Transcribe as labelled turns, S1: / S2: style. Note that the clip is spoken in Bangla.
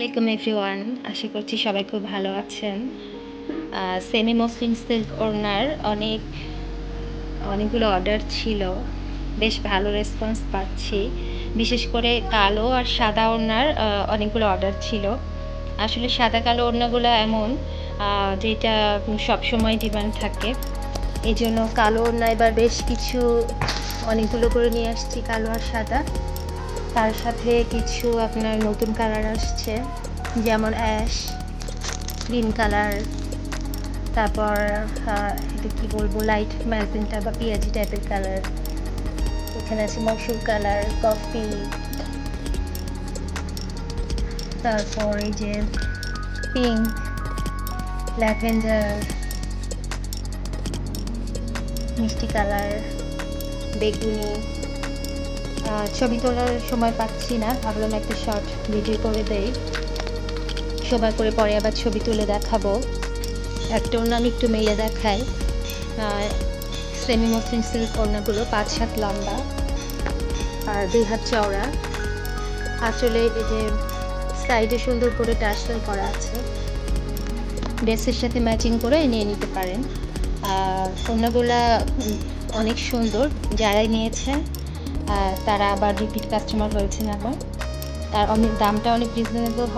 S1: আসসালামাইকুম এভরিওয়ান। আশা করছি সবাই খুব ভালো আছেন। সেমি মসলিন সিল্ক ওড়নার অনেক, অনেকগুলো অর্ডার ছিল। বেশ ভালো রেসপন্স পাচ্ছি। বিশেষ করে কালো আর সাদা ওড়নার অনেকগুলো অর্ডার ছিল। আসলে সাদা কালো ওড়নাগুলো এমন যেটা সবসময় ডিমান্ড থাকে। এই জন্য কালো ওড়না এবার বেশ কিছু, অনেকগুলো করে নিয়ে আসছি, কালো আর সাদা। তার সাথে কিছু আপনার নতুন কালার আসছে, যেমন অ্যাশ গ্রিন কালার তারপর এটা কি বলব লাইট ম্যাজেন্টা বা পেঁয়াজি টাইপের কালার এখানে আছে মসুর কালার কফি তারপর এই যে পিঙ্ক ল্যাভেন্ডার মিষ্টি কালার বেগুনি। ছবি তোলার সময় পাচ্ছি না। ভাবলাম একটা শর্ট ভিডিও করে দেই। সময় করে পরে আবার ছবি তুলে দেখাবো। একটা ওড়না একটু মেলে দেখাই। সেমি মসলিন সিল্ক ওড়নাগুলো পাঁচ হাত লম্বা আর দুই হাত চওড়া। আসলে এই যে সাইডে সুন্দর করে টার্সেল করা আছে। ড্রেসের সাথে ম্যাচিং করে নিয়ে নিতে পারেন। আর ওড়নাগুলা অনেক সুন্দর। যারাই নিয়েছে তারা আবার রিপিট কাস্টমার রয়েছেন আবার। তার অনেক দামটা অনেক রিজনেবল